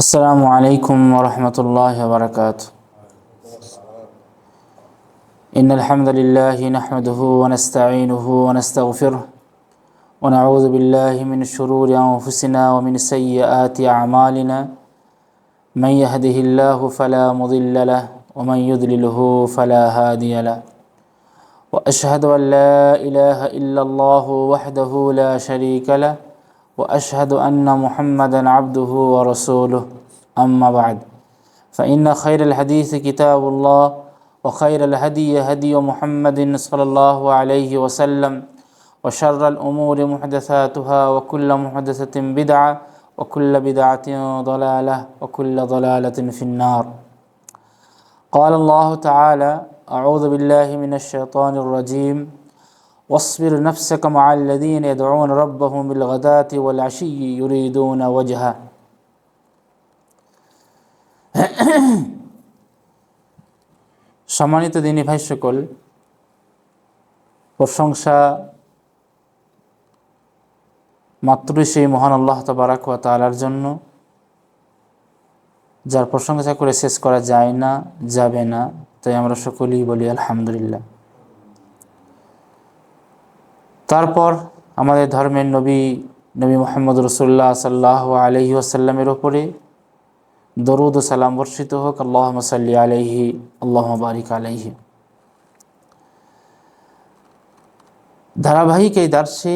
السلام عليكم ورحمة الله وبركاته. إن الحمد لله نحمده ونستعينه ونستغفره ونعوذ بالله من شرور أنفسنا ومن سيئات أعمالنا. من يهده الله فلا مضل له ومن يضلله فلا هادي له. وأشهد أن لا إله إلا الله وحده لا شريك له. وأشهد أن محمدا عبده ورسوله. أما بعد فإن خير الحديث كتاب الله وخير الهدي هدي محمد صلى الله عليه وسلم وشر الأمور محدثاتها وكل محدثة بدعة وكل بدعة ضلالة وكل ضلالة في النار. قال الله تعالى أعوذ بالله من الشيطان الرجيم. واصبر نفسك مع الذين يدعون ربهم بالغداة والعشي يريدون وجهه. সম্মানিত দিনী ভাই সকল, প্রশংসা মাত্রই সেই মহান আল্লাহ তবারাক তালার জন্য, যার প্রশংসা করে শেষ করা যায় না, যাবে না, তাই আমরা সকলেই বলি আলহামদুলিল্লাহ। তারপর আমাদের ধর্মের নবী নবী মোহাম্মদ রসুল্লাহ সাল্লাহ আলহি আসাল্লামের ওপরে দরুদ ও সালাম বর্ষিত হোক আল্লাহ সাল্লি আলহি আল্লাহ বারিক আলহি ধারাবাহিক এই দার্সে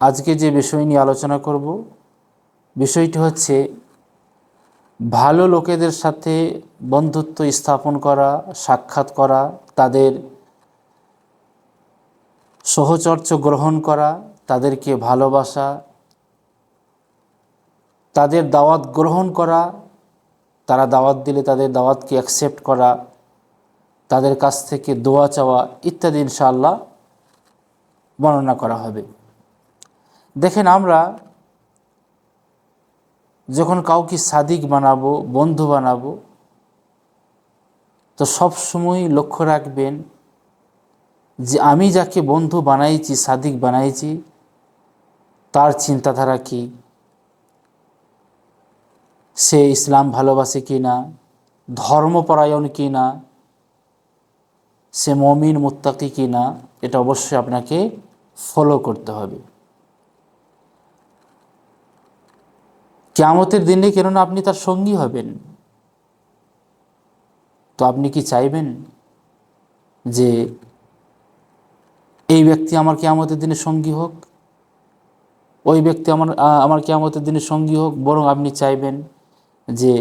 আজকে যে বিষয় নিয়ে আলোচনা করব, বিষয়টি হচ্ছে ভালো লোকেদের সাথে বন্ধুত্ব স্থাপন করা, সাক্ষাৎ করা, তাদের সহচর্য গ্রহণ করা, তাদেরকে ভালোবাসা, তাদের দাওয়াত গ্রহণ করা তারা দাওয়াত দিলে তাদের দাওয়াতকে অ্যাকসেপ্ট করা, তাদের কাছ থেকে দোয়া চাওয়া ইত্যাদি ইনশাআল্লাহ বর্ণনা করা হবে। দেখেন আমরা যখন কাউকে সাদিক বানাবো, বন্ধু বানাবো, তো সব সময় লক্ষ্য রাখবেন যে আমি যাকে বন্ধু বানাইছি, সাদিক বানাইছি, তার চিন্তাধারা কি? সে ইসলাম ভালোবাসে কি না? ধর্মপরায়ণ কি না? সে মমিন, মুত্তাকি কি না? এটা অবশ্যই আপনাকে ফলো করতে হবে। কেমতের দিনে কেননা আপনি তার সঙ্গী হবেন। তো আপনি কি চাইবেন যে এই ব্যক্তি আমার কেয়ামতের দিনে সঙ্গী হোক? ওই ব্যক্তি আমার আমার কেয়ামতের দিনে সঙ্গী হোক, বরং আপনি চাইবেন যে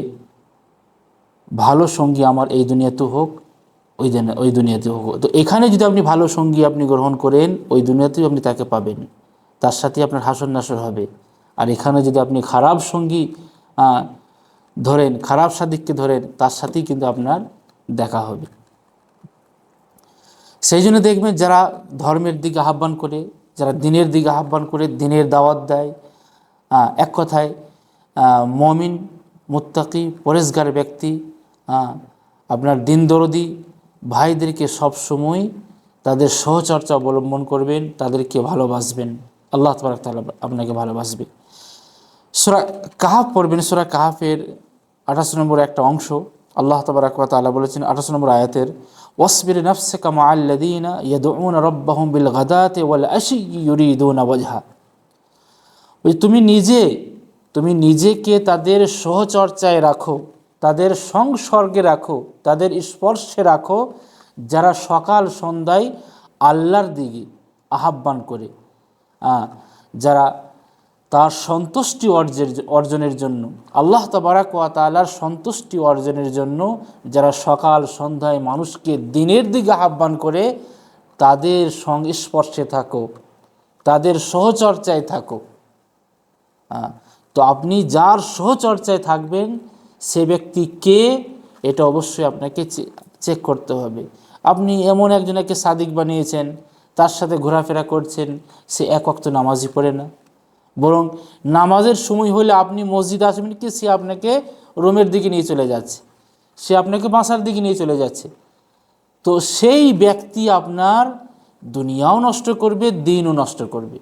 ভালো সঙ্গী আমার এই দুনিয়াতে হোক, ওই ওই দুনিয়াতে হোক। তো এখানে যদি আপনি ভালো সঙ্গী আপনি গ্রহণ করেন, ওই দুনিয়াতেও আপনি তাকে পাবেন। তার সাথে আপনার হাসর নাসর হবে। আর এখানে যদি আপনি খারাপ সঙ্গী ধরেন, খারাপ সাদিককে ধরেন, তার সাথেই কিন্তু আপনার দেখা হবে। সেই জন্য দেখবেন যারা ধর্মের দিকে আহ্বান করে, যারা দিনের দিকে আহ্বান করে, দিনের দাওয়াত দেয় এক কথায় মমিন মুত্তাকি পরেশগার ব্যক্তি আপনার দিন দরদি, ভাইদেরকে সবসময় তাদের সহচর্চা অবলম্বন করবেন, তাদেরকে ভালোবাসবেন। আল্লাহ তবরাক তালা আপনাকে ভালোবাসবে। সুরা কাহাফ পড়বেন, সুরা কাহাফের আঠাশ নম্বর একটা অংশ। আল্লাহ তবরাক তালা বলেছেন আঠাশ নম্বর আয়াতের, ওয়াসবির নফসকা মা আল্লাদিনা ইয়াদউনা রব্বাহুম বিল গাদাতে ওয়াল আশি ইউরিদুনা ওয়াজহা। ওই তুমি নিজে তুমি নিজেকে তাদের সহচর্চায় রাখো, তাদের সংসর্গে রাখো, তাদের স্পর্শে রাখো, যারা সকাল সন্ধ্যায় আল্লাহর দিকে আহ্বান করে। যারা তার সন্তুষ্টি অর্জের, অর্জনের জন্য, আল্লাহ তবারাক ওয়া তালার সন্তুষ্টি অর্জনের জন্য যারা সকাল সন্ধ্যায় মানুষকে দিনের দিকে আহ্বান করে, তাদের সংস্পর্শে থাকো, তাদের সহচর্চায় থাকো। তো আপনি যার সহচর্চায় থাকবেন, সে ব্যক্তি কে, এটা অবশ্যই আপনাকে চেক করতে হবে। আপনি এমন একজনকে সাদিক বানিয়েছেন, তার সাথে ঘোরাফেরা করছেন, সে এক অক্ত নামাজই পড়ে না। বরং নামাজের সময় হলে আপনি মসজিদ আসবেন কি, সে আপনাকে রোমের দিকে নিয়ে চলে যাচ্ছে। সে আপনাকে বাসার দিকে নিয়ে চলে যাচ্ছে। তো সেই ব্যক্তি আপনার দুনিয়াও নষ্ট করবে, দিনও নষ্ট করবে।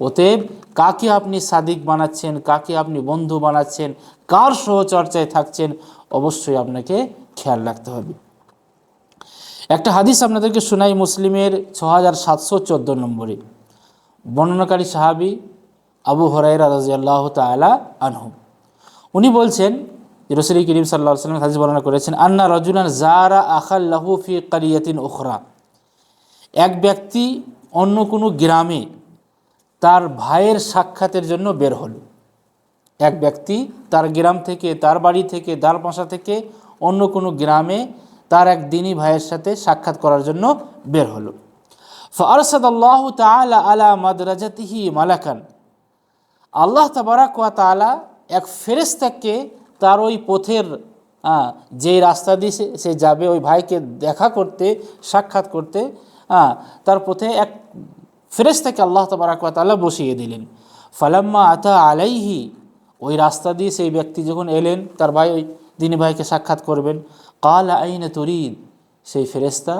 অতএব কাকে আপনি সাদিক বানাচ্ছেন, কাকে আপনি বন্ধু বানাচ্ছেন, কার সহচর্চায় থাকছেন, অবশ্যই আপনাকে খেয়াল রাখতে হবে। একটা হাদিস আপনাদেরকে শোনাই মুসলিমের ছ হাজার সাতশো চোদ্দ নম্বরে, বর্ণনাকারী সাহাবি আবু হরাইরা রাজিয়াল্লাহ তালা আনহু। উনি বলছেন রসুল করিম সাল্লাহ সাল্লাম হাদিস বর্ণনা করেছেন, আন্না রজুলান জারা আখাল্লাহু ফি কারিয়াতিন ওখরা এক ব্যক্তি অন্য কোনো গ্রামে তার ভাইয়ের সাক্ষাতের জন্য বের হলো। এক ব্যক্তি তার গ্রাম থেকে, তার বাড়ি থেকে তার বাসা থেকে অন্য কোনো গ্রামে তার এক দিনই ভাইয়ের সাথে সাক্ষাৎ করার জন্য বের হলো। ফারসাদ আল্লাহ তালা আলা মাদরাজাতিহি মালাকান। আল্লাহ তাবারাক তাআলা এক ফেরেস্তাকে তার ওই পথের যেই রাস্তা দিয়ে সে- যাবে, ওই ভাইকে দেখা করতে, সাক্ষাৎ করতে তার পথে এক ফেরেস্তাকে আল্লাহ তাবারাক ওয়া বসিয়ে দিলেন। ফালাম্মা আতা আলাইহি, ওই রাস্তা দিয়ে সেই ব্যক্তি যখন এলেন, তার ভাই, ওই দিনী ভাইকে সাক্ষাৎ করবেন। কাল আইনে তরিদ, সেই ফেরেস্তা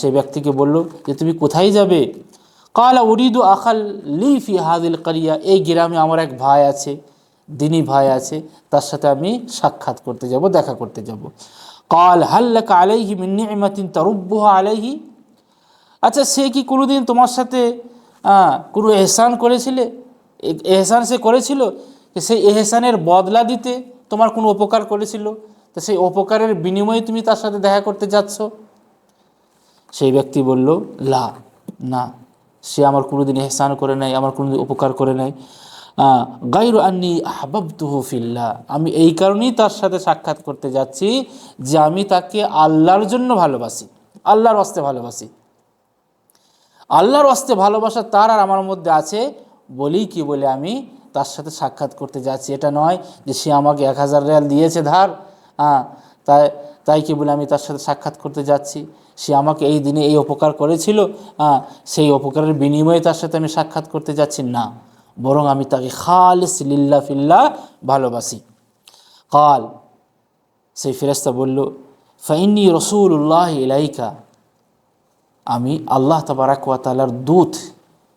সেই ব্যক্তিকে বলল যে, তুমি কোথায় যাবে? কালা উরিদু আখাল লিফি হাদিল কারিয়া, এই গ্রামে আমার এক ভাই আছে, দিনী ভাই আছে, তার সাথে আমি সাক্ষাৎ করতে যাব, দেখা করতে যাব। কাল হাল্লাকা আলাইহি মিন্নি ইমাতিন তারুব্বুহা আলাইহি আচ্ছা সে কি কোনোদিন তোমার সাথে কোনো এহসান করেছিলে? এহসান সে করেছিল? সেই এহসানের বদলা দিতে তোমার কোনো উপকার করেছিল? তো সেই উপকারের বিনিময়ে তুমি তার সাথে দেখা করতে যাচ্ছ? সেই ব্যক্তি বলল, লা, না, সে আমার কোনোদিন এহসান করে নাই, আমার কোনোদিন উপকার করে নাই। গাইরু আন্নি আহবাবতুহু ফিল্লাহ আমি এই কারণেই তার সাথে সাক্ষাৎ করতে যাচ্ছি যে আমি তাকে আল্লাহর জন্য ভালোবাসি, আল্লাহর হস্তে ভালোবাসি। আল্লাহর হস্তে ভালোবাসা তার আর আমার মধ্যে আছে বলেই কি বলে আমি তার সাথে সাক্ষাৎ করতে যাচ্ছি। এটা নয় যে সে আমাকে এক হাজার রিয়াল দিয়েছে, ধার। হ্যাঁ তাই তাই কি বলে আমি তার সাথে সাক্ষাৎ করতে যাচ্ছি। সে আমাকে এই দিনে এই উপকার করেছিল। হ্যাঁ সেই উপকারের বিনিময়ে তার সাথে আমি সাক্ষাৎ করতে যাচ্ছি। না, বরং আমি তাকে খালিস লিল্লা ফিল্লা ভালোবাসি। কাল সেই ফেরেস্তা বলল ফাইনি রসুল্লাহ ইলাইকা আমি আল্লাহ তবারাক ওয়া তালার দূত।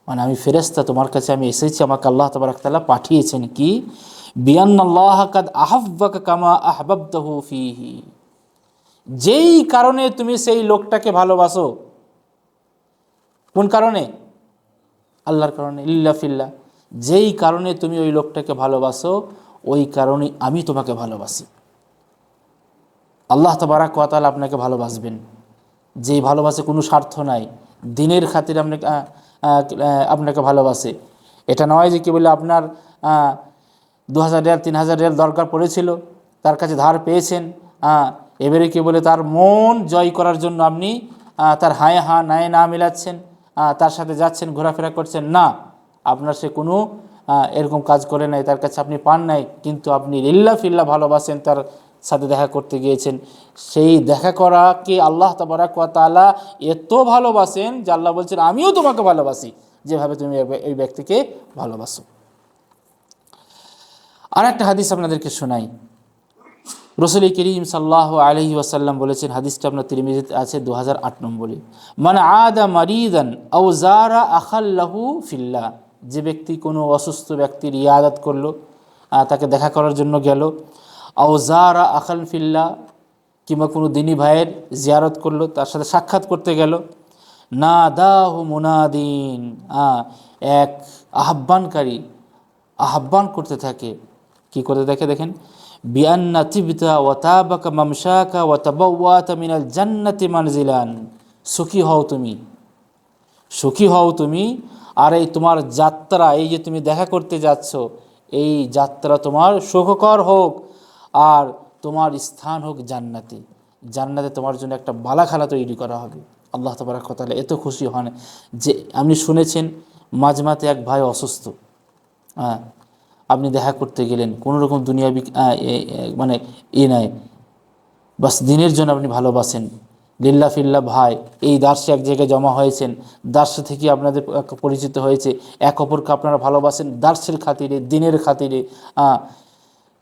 মানে আমি ফেরেস্তা তোমার কাছে আমি এসেছি, আমাকে আল্লাহ তবারাক তালা পাঠিয়েছেন কি? বিয়ান আল্লাহ কাদ আহব্বাক কামা আহবাবতাহু ফিহি। যেই কারণে তুমি সেই লোকটাকে ভালোবাসো। কোন কারণে? আল্লাহর কারণে। ইল্লা ফিল্লা যেই কারণে তুমি ওই লোকটাকে ভালোবাসো, ওই কারণে আমি তোমাকে ভালোবাসি। আল্লাহ তবারাক ওয়া তাআলা আপনাকে ভালোবাসবেন। যেই ভালোবাসে কোনো স্বার্থ নাই, দিনের খাতির আপনাকে আপনাকে ভালোবাসে। এটা নয় যে কি বলে আপনার দু হাজার রিয়াল তিন হাজার রিয়াল দরকার পড়েছিল, তার কাছে ধার পেয়েছেন এবারে কি বলে তার মন জয় করার জন্য আপনি তার হায় হা নায়ে না মিলাচ্ছেন তার সাথে যাচ্ছেন, ঘোরাফেরা করছেন, না, আপনার সে কোনো এরকম কাজ করে নাই, তার কাছে আপনি পান নাই, কিন্তু আপনি লিল্লা ফিল্লা ভালোবাসেন, তার সাথে দেখা করতে গিয়েছেন। সেই দেখা করাকে আল্লাহ তাবারাক তাআলা এত ভালোবাসেন যে আল্লাহ বলছেন, আমিও তোমাকে ভালোবাসি। যেভাবে তুমি এই- ব্যক্তিকে ভালোবাসো। আর একটা হাদিস আপনাদেরকে শোনাই। রসুল করিম সাল্লাহ আলহি ওয়াসাল্লাম বলেছেন, হাদিসটা আপনার তিরমিজিতে আছে দু হাজার আট নম্বরে। মানে আদা মারিদান আউ জারা আখাল্লাহু ফিল্লা যে ব্যক্তি কোনো অসুস্থ ব্যক্তির ইয়াদাত করল তাকে দেখা করার জন্য গেল। আউ জারা আখাল ফিল্লা কিংবা কোনো দিনী ভাইয়ের জিয়ারত করল, তার সাথে সাক্ষাৎ করতে গেল। না দাহ মুনাদিন এক আহ্বানকারী আহ্বান করতে থাকে। কি করতে থাকে দেখেন? বিআন্না তিবতা ওয়াতাবাকা মামশাকা ওয়াতাবাওয়াতা মিনাল জান্নাতি মানজিলান। সুখী হও তুমি। সুখী হও তুমি। আর এই তোমার যাত্রা, এই যে তুমি দেখা করতে যাচ্ছ, এই যাত্রা তোমার সুখকর হোক। আর তোমার স্থান হোক জান্নাতে। জান্নাতে তোমার জন্য একটা বালাখালা তৈরি করা হবে। আল্লাহ তবরাক তাআলা এত খুশি হন যে আপনি শুনেছেন, মাঝমাতে এক ভাই অসুস্থ। হ্যাঁ আপনি দেখা করতে গেলেন কোনো রকম দুনিয়া মানে ই নাই। বাস দিনের জন্য আপনি ভালোবাসেন। লিল্লা ফিল্লা ভাই, এই দার্সে এক জায়গায় জমা হয়েছেন। দার্সে থেকে আপনাদের পরিচিত হয়েছে। এক অপরকে আপনারা ভালোবাসেন দার্সের খাতিরে, দিনের খাতিরে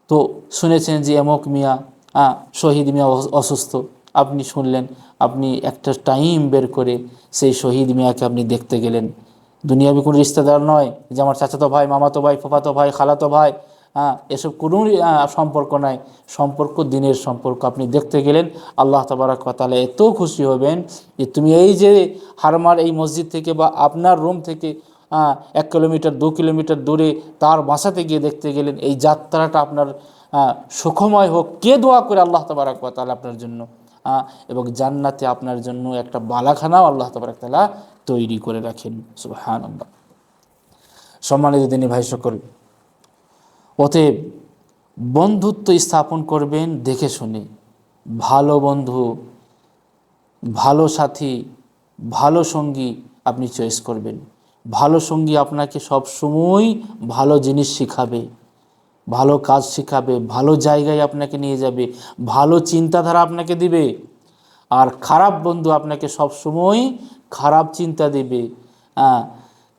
তো শুনেছেন যে এমক মিয়া আহ, শহীদ মিয়া অস- অসুস্থ। আপনি শুনলেন আপনি একটা টাইম বের করে সেই শহীদ মিয়াকে আপনি দেখতে গেলেন। দুনিয়াবি কোনো রিশতেদার নয় যে আমার চাচাতো ভাই মামাতো ভাই ফুফাতো ভাই খালাতো ভাই হ্যাঁ এসব কোনো সম্পর্ক নাই। সম্পর্ক দিনের সম্পর্ক আপনি দেখতে গেলেন। আল্লাহ তাবারাক তাআলা এত খুশি হবেন যে তুমি এই যে হারমার এই মসজিদ থেকে বা আপনার রুম থেকে এক কিলোমিটার দু কিলোমিটার দূরে তার বাসাতে গিয়ে দেখতে গেলেন। এই যাত্রাটা আপনার আহ, সুখময় হোক। কে দোয়া করে আল্লাহ তাবারাক তাআলা আপনার জন্য? আহ, এবং জান্নাতে আপনার জন্য একটা বালাখানাও আল্লাহ তাবারাক তালা তৈরি করে রাখেন। সুবহানাল্লাহ। সম্মানিত দিনী ভাই সকল অতএব বন্ধুত্ব স্থাপন করবেন দেখে শুনে। ভালো বন্ধু ভালো সাথী ভালো সঙ্গী আপনি চয়েস করবেন। ভালো সঙ্গী আপনাকে সব সময় ভালো জিনিস শিখাবে, ভালো কাজ শিখাবে, ভালো জায়গায় আপনাকে নিয়ে যাবে, ভালো চিন্তাধারা আপনাকে দিবে, আর খারাপ বন্ধু আপনাকে সব সময় খারাপ চিন্তা দেবে। হ্যাঁ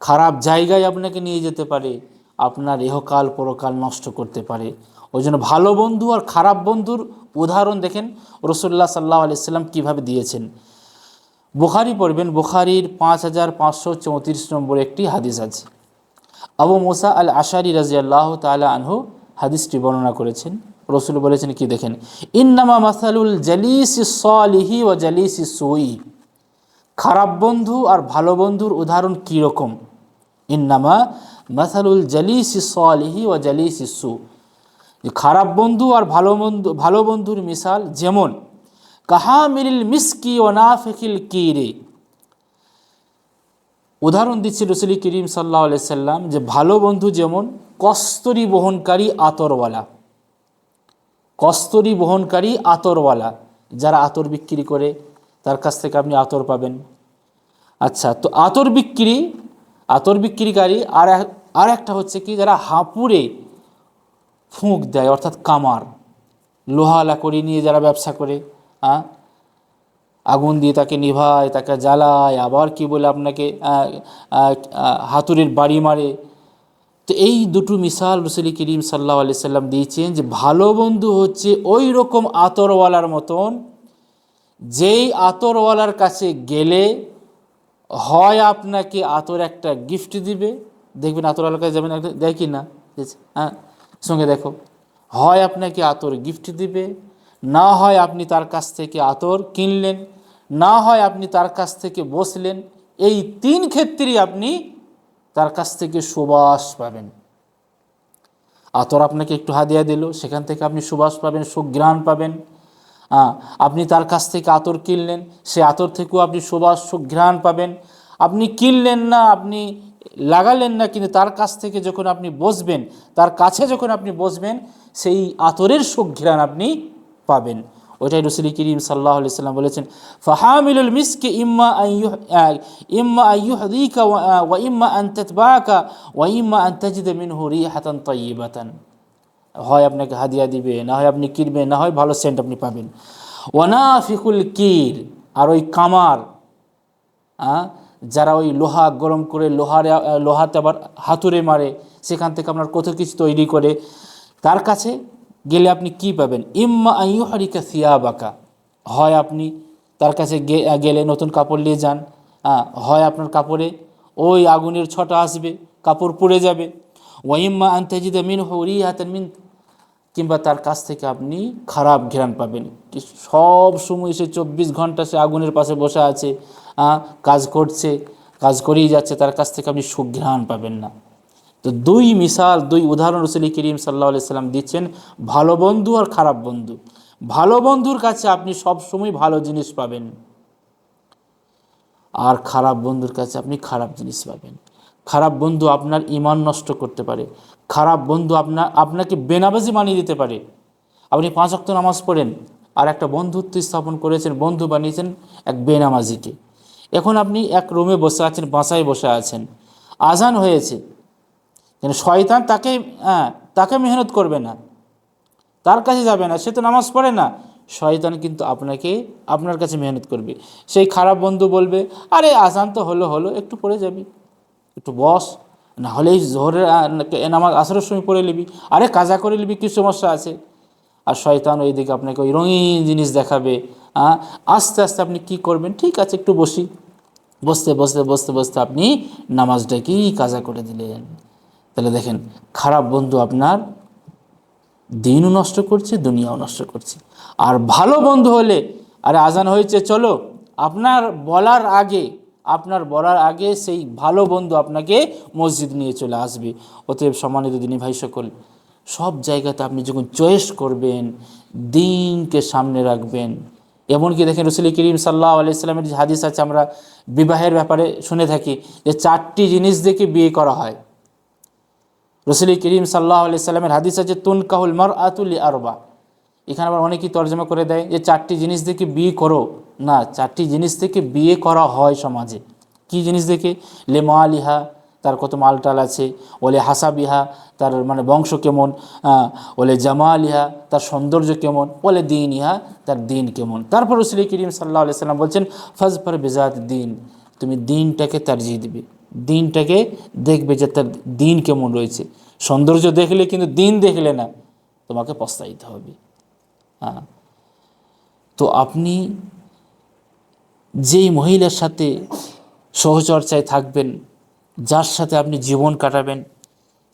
খারাপ জায়গায় আপনাকে নিয়ে যেতে পারে, আপনার ইহকাল পরকাল নষ্ট করতে পারে। ওই জন্য ভালো বন্ধু আর খারাপ বন্ধুর উদাহরণ দেখেন রসুল্লাহ সাল্লাহ আলিয়াল্লাম কীভাবে দিয়েছেন। বুখারি পড়বেন, বুখারির পাঁচ হাজার পাঁচশো চৌত্রিশ নম্বর একটি হাদিস আছে। আবু মোসা আল আশারি রাজিয়াল্লাহ তালা আনহু হাদিসটি বর্ণনা করেছেন। রসুল বলেছেন, কি দেখেন? ইন্নামা মাসালুল জালিসি সলিহি ও জালিসি সুই। খারাপ বন্ধু আর ভালো বন্ধুর উদাহরণ কীরকম ইন্নামা মাসালুল জালিসি সলিহি ও জালিসি সু। খারাপ বন্ধু আর ভালো বন্ধু, ভালো বন্ধুর মিসাল যেমন কাহামিল মিসকি ও নাফিকিল কিরে। উদাহরণ দিচ্ছে রসুল করিম সাল্লাহ সাল্লাম যে ভালো বন্ধু যেমন কস্তরি বহনকারী আতরওয়ালা। কস্তরি বহনকারী আতরওয়ালা, যারা আতর বিক্রি করে, তার কাছ থেকে আপনি আতর পাবেন। আচ্ছা তো আতর বিক্রি, আতর বিক্রিকারী আর আর একটা হচ্ছে কি, যারা হাঁপুড়ে ফুঁক দেয়, অর্থাৎ কামার, লোহালা করি নিয়ে যারা ব্যবসা করে আগুন দিয়ে তাকে নিভায়, তাকে জ্বালায়, আবার কি বলে আপনাকে হাতুড়ির বাড়ি মারে। তো এই দুটো মিসাল রসুলি করিম সাল্লাহ আলি সাল্লাম দিয়েছেন যে, ভালো বন্ধু হচ্ছে ওই রকম আতরওয়ালার মতন, যেই আতরওয়ালার কাছে গেলে হয় আপনাকে আতর একটা গিফট দিবে। দেখবেন আতরওয়ালার কাছে যাবেন একটা দেয় কি না? হ্যাঁ সঙ্গে দেখো। হয় আপনাকে আতর গিফট দিবে না হয় আপনি তার কাছ থেকে আতর কিনলেন, না হয় আপনি তার কাছ থেকে বসলেন, এই তিন ক্ষেত্রেই আপনি তার কাছ থেকে সুবাস পাবেন। আতর আপনাকে একটু হাদিয়া দিল, সেখান থেকে আপনি সুবাস পাবেন, সুঘ্রাণ পাবেন। আপনি তার কাছ থেকে আতর কিনলেন, সে আতর থেকেও আপনি সুবাস, সুঘ্রাণ পাবেন। আপনি কিনলেন না, আপনি লাগালেন না, কিন্তু তার কাছ থেকে যখন আপনি বসবেন, তার কাছে যখন আপনি বসবেন, সেই আতরের সুঘ্রাণ আপনি পাবেন। ওইটাই রসুলি করিম সাল্লাহ সাল্লাম বলেছেন, ফাহামিলুল মিসকে ইম্মা আইয়ুহ ইম্মা আইয়ুহদিকা ওয়া ইম্মা আন তাতবাকা ওয়া ইম্মা আন তাজিদা মিনহু রিহাতান তাইয়িবাতান। হয় আপনাকে হাদিয়া দিবে, না হয় আপনি কিনবেন, না হয় ভালো সেন্ট আপনি পাবেন। ওয়ানাফিকুল কির আর ওই কামার যারা ওই লোহা গরম করে লোহারে লোহাতে আবার হাতুড়ে মারে, সেখান থেকে আপনার কত কিছু তৈরি করে, তার কাছে গেলে আপনি কি পাবেন? ইম্মা আইয়ু হারিকা সিয়াবাকা। হয় আপনি তার কাছে গেলে নতুন কাপড় নিয়ে যান। হয় আপনার কাপড়ে ওই আগুনের ছটা আসবে, কাপড় পুড়ে যাবে। ওয়াইম্মা আন্তাজিদা মিন হরিয়াতান মিন। কিংবা তার কাছ থেকে আপনি খারাপ ঘ্রাণ পাবেন। সব সময় সে চব্বিশ ঘণ্টা সে আগুনের পাশে বসে আছে কাজ করছে, কাজ করেই যাচ্ছে, তার কাছ থেকে আপনি সুঘ্রাণ পাবেন না। তো দুই মিসাল, দুই উদাহরণ রসুলি করিম সাল্লাহ সাল্লাম দিচ্ছেন, ভালো বন্ধু আর খারাপ বন্ধু। ভালো বন্ধুর কাছে আপনি সব সময় ভালো জিনিস পাবেন। আর খারাপ বন্ধুর কাছে আপনি খারাপ জিনিস পাবেন। খারাপ বন্ধু আপনার ইমান নষ্ট করতে পারে। খারাপ বন্ধু আপনার আপনাকে বেনাবাজি বানিয়ে দিতে পারে। আপনি পাঁচ অক্ত নামাজ পড়েন আর একটা বন্ধুত্ব স্থাপন করেছেন, বন্ধু বানিয়েছেন এক বেনামাজিকে। এখন আপনি এক রুমে বসে আছেন, বাসায় বসে আছেন। আজান হয়েছে। কিন্তু শয়তান তাকে হ্যাঁ তাকে মেহনত করবে না। তার কাছে যাবে না, সে তো নামাজ পড়ে না। শয়তান কিন্তু আপনাকে, আপনার কাছে মেহনত করবে। সেই খারাপ বন্ধু বলবে, আরে আসান তো হলো হলো, একটু পড়ে যাবি। একটু বস, না হলে এই জোহরের নামাজ, আসরের সময় পড়ে নিবি। আরে, কাজা করে নিবি, কী সমস্যা আছে? আর শয়তান ওই দিকে আপনাকে ওই রঙিন জিনিস দেখাবে হ্যাঁ আস্তে আস্তে আপনি কি করবেন? ঠিক আছে, একটু বসি। বসতে বসতে বসতে বসতে আপনি নামাজটাকেই কাজা করে দিলেন। তাহলে দেখেন, খারাপ বন্ধু আপনার দিনও নষ্ট করছে, দুনিয়াও নষ্ট করছে। আর ভালো বন্ধু হলে, আরে আজান হয়েছে, চলো। আপনার বলার আগে, আপনার বলার আগে সেই ভালো বন্ধু আপনাকে মসজিদ নিয়ে চলে আসবে। অতএব সম্মানিত দিনী ভাই সকল, সব জায়গাতে আপনি যখন চয়েস করবেন, দিনকে সামনে রাখবেন। এমনকি দেখেন রসুল করিম সাল্লাহ আলাইস্লামের যে হাদিস আছে, আমরা বিবাহের ব্যাপারে শুনে থাকি যে চারটি জিনিস দেখে বিয়ে করা হয়। রসুল করিম সাল্লাহ আলি সাল্লামের হাদিস আছে তুন কাহুল মর আতুলি আরবা এখানে আবার অনেকেই তর্জমা করে দেয় যে, চারটি জিনিস দেখে বিয়ে করো না, চারটি জিনিস থেকে বিয়ে করা হয় সমাজে। কি জিনিস দেখে? লে মালিহা তার কত মালটাল আছে। ওলে হাসাবিহা, তার মানে বংশ কেমন? ওলে জামালিহা, তার সৌন্দর্য কেমন? ওলে দিন ইহা তার দিন কেমন? তারপর রসুল করিম সাল্লাহ আলি সাল্লাম বলছেন ফজ ফর বেজাত দিন, তুমি দিনটাকে তারজিহ দিবে। দিনটাকে দেখবে যে তার দিন কেমন রয়েছে। সৌন্দর্য দেখলে কিন্তু দিন দেখলে না, তোমাকে পস্তাইতে হবে। হ্যাঁ। তো আপনি যেই মহিলার সাথে সহচর্চায় থাকবেন, যার সাথে আপনি জীবন কাটাবেন,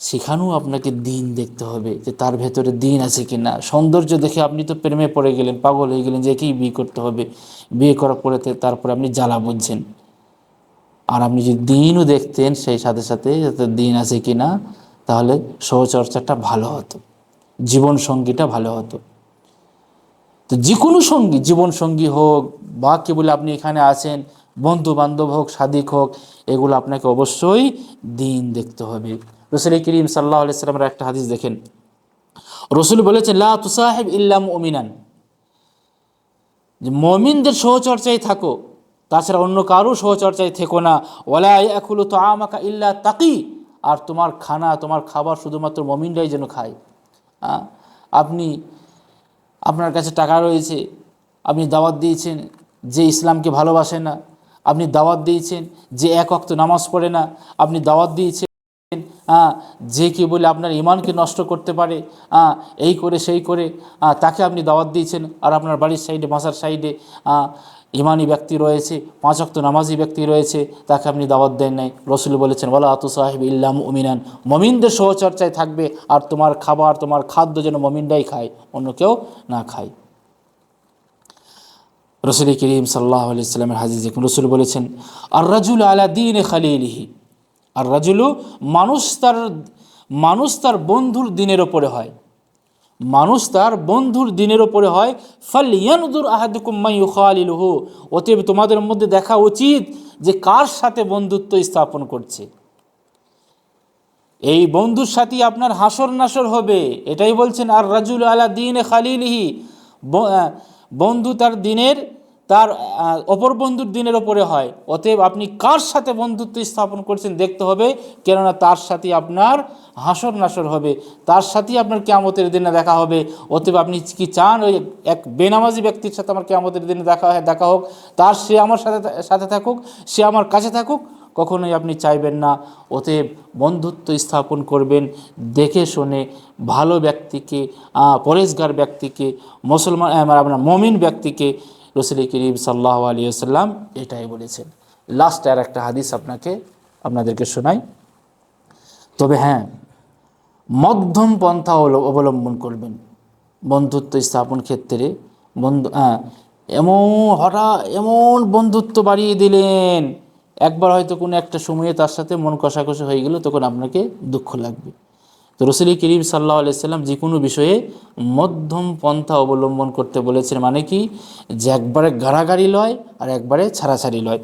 সেখানেও আপনাকে দিন দেখতে হবে যে তার ভেতরে দিন আছে কি না সৌন্দর্য দেখে আপনি তো প্রেমে পড়ে গেলেন, পাগল হয়ে গেলেন যে একেই বিয়ে করতে হবে। বিয়ে করার পরে তারপরে আপনি জ্বালা বুঝছেন। আর আপনি যদি দিনও দেখতেন সেই সাথে সাথে যাতে দিন আছে কি না, তাহলে সহচর্চাটা ভালো হতো। জীবন সঙ্গীটা ভালো হতো। তো যে কোনো সঙ্গী, জীবন সঙ্গী হোক বা কে বলে আপনি এখানে আছেন বন্ধু বান্ধব হোক, সাদিক হোক, এগুলো আপনাকে অবশ্যই দিন দেখতে হবে। রসুল করিম সাল্লাহ আলাইসালামের একটা হাদিস দেখেন। রসুল বলেছেন, লা তুসাহেব ইল্লাম ওমিনান যে মমিনদের সহচর্চায় থাকো। তাছাড়া অন্য কারও সহচর্চায় থেকো না। ওলা একুলো তো আমাকা ইল্লা তাকি। আর তোমার খানা, তোমার খাবার শুধুমাত্র মমিনরাই যেন খায়। আপনি, আপনার কাছে টাকা রয়েছে, আপনি দাওয়াত দিয়েছেন, যে ইসলামকে ভালোবাসে না, আপনি দাওয়াত দিয়েছেন, যে এক অক্ত নামাজ পড়ে না, আপনি দাওয়াত দিয়েছেন হ্যাঁ যে কি বলে আপনার ইমানকে নষ্ট করতে পারে হ্যাঁ এই করে, সেই করে তাকে আপনি দাওয়াত দিয়েছেন, আর আপনার বাড়ির সাইডে, বাসার সাইডে ইমানি ব্যক্তি রয়েছে, পাঁচ অক্ত নামাজি ব্যক্তি রয়েছে, তাকে আপনি দাওয়াত দেন নাই। রসুল বলেছেন বলা আতু সাহেব ইল্লাম উমিনান মমিনদের সহচর্চায় থাকবে, আর তোমার খাবার, তোমার খাদ্য যেন মমিনরাই খায়, অন্য কেউ না খায়। রসুল করিম সাল্লাহ আলাইস্লামের হাজিজ রসুল বলেছেন আর রাজুল আলা দিন খালিলিহি। আর রাজুলু মানুষ তার মানুষ তার বন্ধুর দিনের ওপরে হয়। মানুষ তার বন্ধুর দিনের ওপরে হয়। ফাল ইয়ানুদুর আহাদুকুম্মাই খালিলুহু অতএব তোমাদের মধ্যে দেখা উচিত যে কার সাথে বন্ধুত্ব স্থাপন করছে। এই বন্ধুর সাথে আপনার হাসর নাসর হবে। এটাই বলছেন আর রাজুল আলা দিন খালিলিহি। বন্ধু তার দিনের তার অপর বন্ধুর দিনের ওপরে হয়। অতএব আপনি কার সাথে বন্ধুত্ব স্থাপন করছেন দেখতে হবে, কেননা তার সাথে আপনার হাসর নাসর হবে। তার সাথেই আপনার কেয়ামতের দিনে দেখা হবে। অতএব আপনি কি চান ওই এক বেনামাজি ব্যক্তির সাথে আমার কেয়ামতের দিনে দেখা দেখা হোক? তার সে আমার সাথে সাথে থাকুক, সে আমার কাছে থাকুক, কখনোই আপনি চাইবেন না। অতএব বন্ধুত্ব স্থাপন করবেন, দেখে শুনে ভালো ব্যক্তিকে পরেশগার ব্যক্তিকে, মুসলমান মানে আপনার মমিন ব্যক্তিকে রসুল করিম সাল্লাহ আলী আসাল্লাম এটাই বলেছেন। লাস্ট আর একটা হাদিস আপনাকে, আপনাদেরকে শোনাই। তবে হ্যাঁ মধ্যম পন্থা অবল- অবলম্বন করবেন। বন্ধুত্ব স্থাপন ক্ষেত্রে বন্ধু হ্যাঁ এমন হঠাৎ এমন বন্ধুত্ব বাড়িয়ে দিলেন, একবার হয়তো কোনো একটা সময়ে তার সাথে মন কষাকষি হয়ে গেল, তখন আপনাকে দুঃখ লাগবে। তো রসুল করিম সাল্লাহ আলাইসাল্লাম যে কোনো বিষয়ে মধ্যম পন্থা অবলম্বন করতে বলেছেন মানে কি? যে একবারে গাড়াগাড়ি লয় আর একবারে ছাড়াছাড়ি লয়।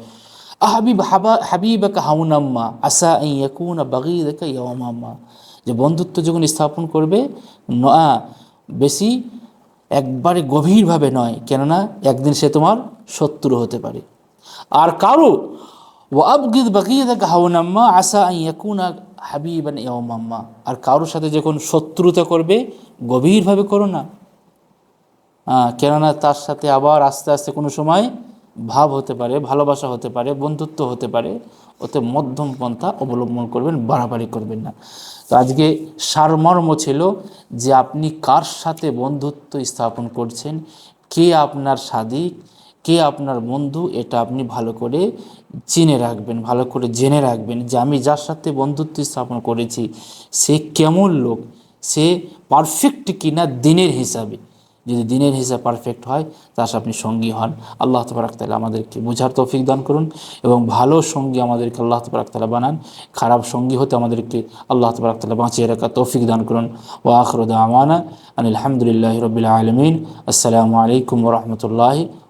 আহাবিব হাবা হাবিবাকা হাউনাম্মা, আসা ইয়াকুন বাগিদাকা ইয়ামাম্মা যে বন্ধুত্ব যখন স্থাপন করবে ন- বেশি একবারে গভীরভাবে নয়, কেননা একদিন সে তোমার শত্রু হতে পারে। আর কারও ও আবগিদ বাগিদাকা হাউনাম্মা, আসা ইয়াকুনা হাবিবান ইয়ামাম্মা আর কারোর সাথে যখন শত্রুতা করবে, গভীরভাবে করো না। কেননা তার সাথে আবার আস্তে আস্তে কোনো সময় ভাব হতে পারে, ভালোবাসা হতে পারে, বন্ধুত্ব হতে পারে। ওতে মধ্যম পন্থা অবলম্বন করবেন, বাড়াবাড়ি করবেন না। তো আজকে সারমর্ম ছিল যে আপনি কার সাথে বন্ধুত্ব স্থাপন করছেন, কে আপনার সাদিক কে আপনার বন্ধু এটা আপনি ভালো করে চিনে রাখবেন, ভালো করে জেনে রাখবেন যে আমি যার সাথে বন্ধুত্ব স্থাপন করেছি, সে কেমন লোক, সে পারফেক্ট কিনা দিনের হিসাবে। যদি দিনের হিসাব পারফেক্ট হয়, তার সাথে আপনি সঙ্গী হন। আল্লাহ তবরাক তালা আমাদেরকে বোঝার তৌফিক দান করুন এবং ভালো সঙ্গী আমাদেরকে আল্লাহ তবরাক তালা বানান। খারাপ সঙ্গী হতে আমাদেরকে আল্লাহ তবরাক তালা বাঁচিয়ে রাখা তৌফিক দান করুন। ও আখরুদ আমানা আনিল আলহামদুলিল্লাহ রবিল আলমিন। আসসালামু আলাইকুম রহমতুল্লাহ